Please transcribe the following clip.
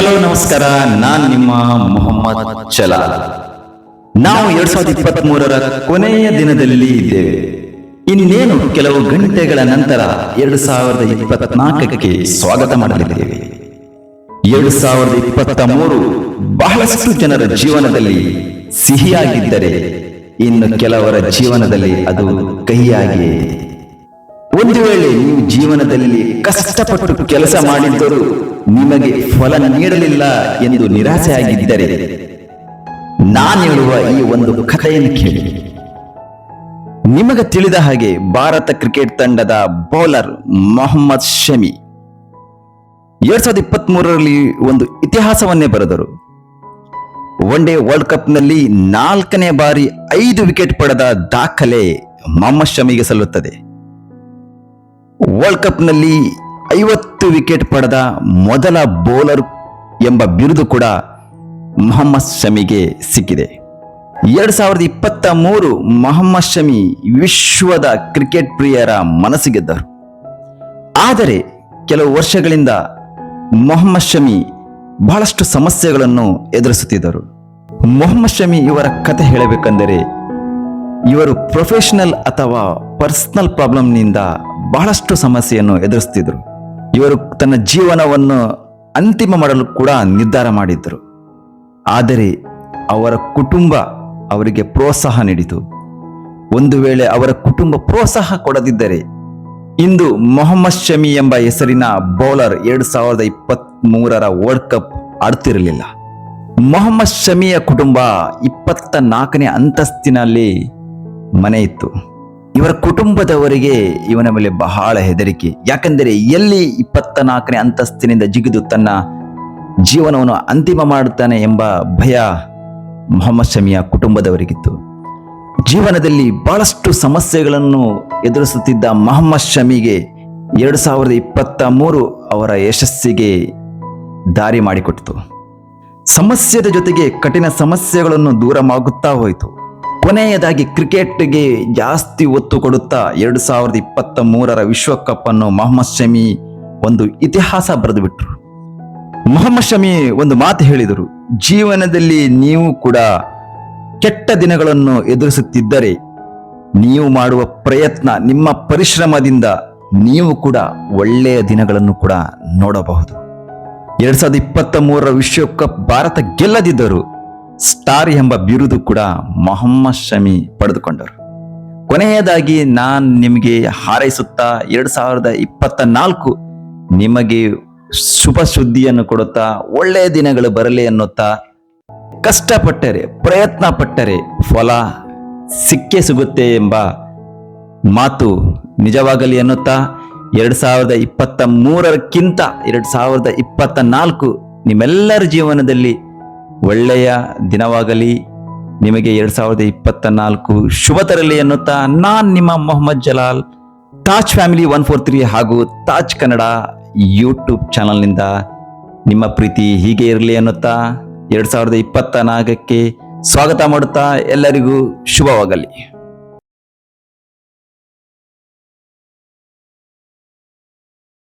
Hello, ನಮಸ್ಕಾರ. ನಾನು ನಿಮ್ಮ ಮೊಹಮ್ಮದ್ ಚಲಾ ನಾವು ಎರಡ್ ಸಾವಿರದ ಇಪ್ಪತ್ತ್ ಮೂರರ ಕೊನೆಯ ದಿನದಲ್ಲಿ ಇದ್ದೇವೆ. ಇನ್ನೇನು ಕೆಲವು ಗಂಟೆಗಳ ನಂತರ ಎರಡು ಸಾವಿರದ ಇಪ್ಪತ್ನಾಲ್ಕಕ್ಕೆ ಸ್ವಾಗತ ಮಾಡಲಿದ್ದೇವೆ. ಎರಡು ಸಾವಿರದ ಇಪ್ಪತ್ತ ಮೂರು ಬಹಳಷ್ಟು ಜನರ ಜೀವನದಲ್ಲಿ ಸಿಹಿಯಾಗಿದ್ದರೆ ಇನ್ನು ಕೆಲವರ ಜೀವನದಲ್ಲಿ ಅದು ಕಹಿಯಾಗಿಯೇ. ಒಂದು ವೇಳೆ ನೀವು ಜೀವನದಲ್ಲಿ ಕಷ್ಟಪಟ್ಟು ಕೆಲಸ ಮಾಡಿದ್ದರೂ ನಿಮಗೆ ಫಲ ನೀಡಲಿಲ್ಲ ಎಂದು ನಿರಾಸೆಯಾಗಿದ್ದರೆ ನಾನು ಹೇಳುವ ಈ ಒಂದು ಕಥೆಯನ್ನು ಕೇಳಿ. ನಿಮಗೆ ತಿಳಿದ ಹಾಗೆ ಭಾರತ ಕ್ರಿಕೆಟ್ ತಂಡದ ಬೌಲರ್ ಮೊಹಮ್ಮದ್ ಶಮಿ ಎರಡ್ ಸಾವಿರದ ಇಪ್ಪತ್ತ್ ಮೂರರಲ್ಲಿ ಒಂದು ಇತಿಹಾಸವನ್ನೇ ಬರೆದರು. ಒನ್ ಡೇ ವರ್ಲ್ಡ್ ಕಪ್ನಲ್ಲಿ ನಾಲ್ಕನೇ ಬಾರಿ ಐದು ವಿಕೆಟ್ ಪಡೆದ ದಾಖಲೆ ಮೊಹಮ್ಮದ್ ಶಮಿಗೆ ಸಲ್ಲುತ್ತದೆ. ವರ್ಲ್ಡ್ ಕಪ್ನಲ್ಲಿ ಐವತ್ತು ವಿಕೆಟ್ ಪಡೆದ ಮೊದಲ ಬೌಲರ್ ಎಂಬ ಬಿರುದು ಕೂಡ ಮೊಹಮ್ಮದ್ ಶಮಿಗೆ ಸಿಕ್ಕಿದೆ. ಎರಡು ಸಾವಿರದ ಇಪ್ಪತ್ತ ಮೂರು ಮೊಹಮ್ಮದ್ ಶಮಿ ವಿಶ್ವದ ಕ್ರಿಕೆಟ್ ಪ್ರಿಯರ ಮನಸ್ಸಿಗೆದ್ದರು ಆದರೆ ಕೆಲವು ವರ್ಷಗಳಿಂದ ಮೊಹಮ್ಮದ್ ಶಮಿ ಬಹಳಷ್ಟು ಸಮಸ್ಯೆಗಳನ್ನು ಎದುರಿಸುತ್ತಿದ್ದರು. ಮೊಹಮ್ಮದ್ ಶಮಿ ಇವರ ಕತೆ ಹೇಳಬೇಕೆಂದರೆ ಇವರು ಪ್ರೊಫೆಷನಲ್ ಅಥವಾ ಪರ್ಸನಲ್ ಪ್ರಾಬ್ಲಮ್ನಿಂದ ಬಹಳಷ್ಟು ಸಮಸ್ಯೆಯನ್ನು ಎದುರಿಸ್ತಿದ್ರು ಇವರು ತನ್ನ ಜೀವನವನ್ನು ಅಂತಿಮ ಮಾಡಲು ಕೂಡ ನಿರ್ಧಾರ ಮಾಡಿದ್ದರು. ಆದರೆ ಅವರ ಕುಟುಂಬ ಅವರಿಗೆ ಪ್ರೋತ್ಸಾಹ ನೀಡಿತು. ಒಂದು ವೇಳೆ ಅವರ ಕುಟುಂಬ ಪ್ರೋತ್ಸಾಹ ಕೊಡದಿದ್ದರೆ ಇಂದು ಮೊಹಮ್ಮದ್ ಶಮಿ ಎಂಬ ಹೆಸರಿನ ಬೌಲರ್ ಎರಡು ಸಾವಿರದ ಇಪ್ಪತ್ತ್ ಮೂರರ ವರ್ಲ್ಡ್ ಕಪ್ ಆಡ್ತಿರಲಿಲ್ಲ. ಮೊಹಮ್ಮದ್ ಶಮಿಯ ಕುಟುಂಬ ಇಪ್ಪತ್ತ ನಾಲ್ಕನೇ ಅಂತಸ್ತಿನಲ್ಲಿ ಮನೆ ಇತ್ತು. ಇವರ ಕುಟುಂಬದವರಿಗೆ ಇವನ ಮೇಲೆ ಬಹಳ ಹೆದರಿಕೆ. ಯಾಕೆಂದರೆ ಎಲ್ಲಿ ಇಪ್ಪತ್ತ ನಾಲ್ಕನೇ ಅಂತಸ್ತಿನಿಂದ ಜಿಗಿದು ತನ್ನ ಜೀವನವನ್ನು ಅಂತಿಮ ಮಾಡುತ್ತಾನೆ ಎಂಬ ಭಯ ಮೊಹಮ್ಮದ್ ಶಮಿಯ ಕುಟುಂಬದವರಿಗಿತ್ತು. ಜೀವನದಲ್ಲಿ ಬಹಳಷ್ಟು ಸಮಸ್ಯೆಗಳನ್ನು ಎದುರಿಸುತ್ತಿದ್ದ ಮೊಹಮ್ಮದ್ ಶಮಿಗೆ ಎರಡು ಸಾವಿರದ ಇಪ್ಪತ್ತ ಮೂರು ಅವರ ಯಶಸ್ಸಿಗೆ ದಾರಿ ಮಾಡಿಕೊಟ್ಟಿತು. ಸಮಸ್ಯೆದ ಜೊತೆಗೆ ಕಠಿಣ ಸಮಸ್ಯೆಗಳನ್ನು ದೂರವಾಗುತ್ತಾ ಹೋಯಿತು. ಕೊನೆಯದಾಗಿ ಕ್ರಿಕೆಟ್ಗೆ ಜಾಸ್ತಿ ಒತ್ತು ಕೊಡುತ್ತಾ ಎರಡು ಸಾವಿರದ ಇಪ್ಪತ್ತ ಮೂರರ ವಿಶ್ವಕಪ್ ಅನ್ನು ಮೊಹಮ್ಮದ್ ಶಮಿ ಒಂದು ಇತಿಹಾಸ ಬರೆದು ಬಿಟ್ರು ಮೊಹಮ್ಮದ್ ಶಮಿ ಒಂದು ಮಾತು ಹೇಳಿದರು, ಜೀವನದಲ್ಲಿ ನೀವು ಕೂಡ ಕೆಟ್ಟ ದಿನಗಳನ್ನು ಎದುರಿಸುತ್ತಿದ್ದರೆ, ನೀವು ಮಾಡುವ ಪ್ರಯತ್ನ ನಿಮ್ಮ ಪರಿಶ್ರಮದಿಂದ ನೀವು ಕೂಡ ಒಳ್ಳೆಯ ದಿನಗಳನ್ನು ಕೂಡ ನೋಡಬಹುದು. ಎರಡ್ ಸಾವಿರದ ಇಪ್ಪತ್ತ ಮೂರರ ವಿಶ್ವಕಪ್ ಭಾರತ ಗೆಲ್ಲದಿದ್ದರು ಸ್ಟಾರ್ ಎಂಬ ಬಿರುದು ಕೂಡ ಮೊಹಮ್ಮದ್ ಶಮಿ ಪಡೆದುಕೊಂಡರು. ಕೊನೆಯದಾಗಿ ನಾನು ನಿಮಗೆ ಹಾರೈಸುತ್ತಾ ಎರಡು ಸಾವಿರದ ಇಪ್ಪತ್ತ ನಾಲ್ಕು ನಿಮಗೆ ಶುಭ ಸುದ್ದಿಯನ್ನು ಕೊಡುತ್ತಾ ಒಳ್ಳೆಯ ದಿನಗಳು ಬರಲಿ ಅನ್ನುತ್ತಾ ಕಷ್ಟಪಟ್ಟರೆ, ಪ್ರಯತ್ನ ಪಟ್ಟರೆ ಫಲ ಸಿಕ್ಕೇ ಸಿಗುತ್ತೆ ಎಂಬ ಮಾತು ನಿಜವಾಗಲಿ ಅನ್ನುತ್ತಾ ಎರಡು ಸಾವಿರದ ಇಪ್ಪತ್ತ ಮೂರಕ್ಕಿಂತ ಎರಡು ಸಾವಿರದ ಇಪ್ಪತ್ತ ನಾಲ್ಕು ನಿಮ್ಮೆಲ್ಲರ ಜೀವನದಲ್ಲಿ ಒಳ್ಳೆಯ ದಿನವಾಗಲಿ. ನಿಮಗೆ ಎರಡು ಸಾವಿರದ ಇಪ್ಪತ್ತ ನಾಲ್ಕು ಶುಭ ತರಲಿ ಎನ್ನುತ್ತಾ ನಾನು ನಿಮ್ಮ Mohammed Jalal, Taj family one four three ಹಾಗೂ ತಾಜ್ ಕನ್ನಡ ಯೂಟ್ಯೂಬ್ ಚಾನಲ್ನಿಂದ ನಿಮ್ಮ ಪ್ರೀತಿ ಹೀಗೆ ಇರಲಿ ಅನ್ನುತ್ತಾ ಎರಡ್ ಸಾವಿರದ ಇಪ್ಪತ್ತ ನಾಲ್ಕಕ್ಕೆ ಸ್ವಾಗತ ಮಾಡುತ್ತಾ ಎಲ್ಲರಿಗೂ ಶುಭವಾಗಲಿ.